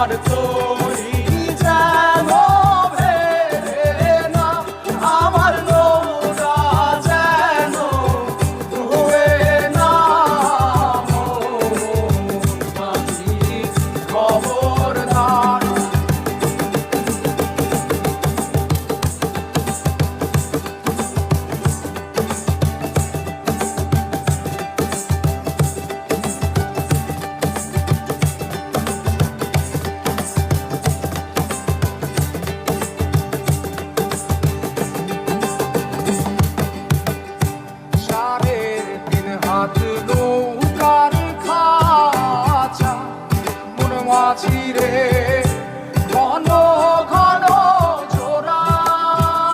heart, it's all. আছি রে।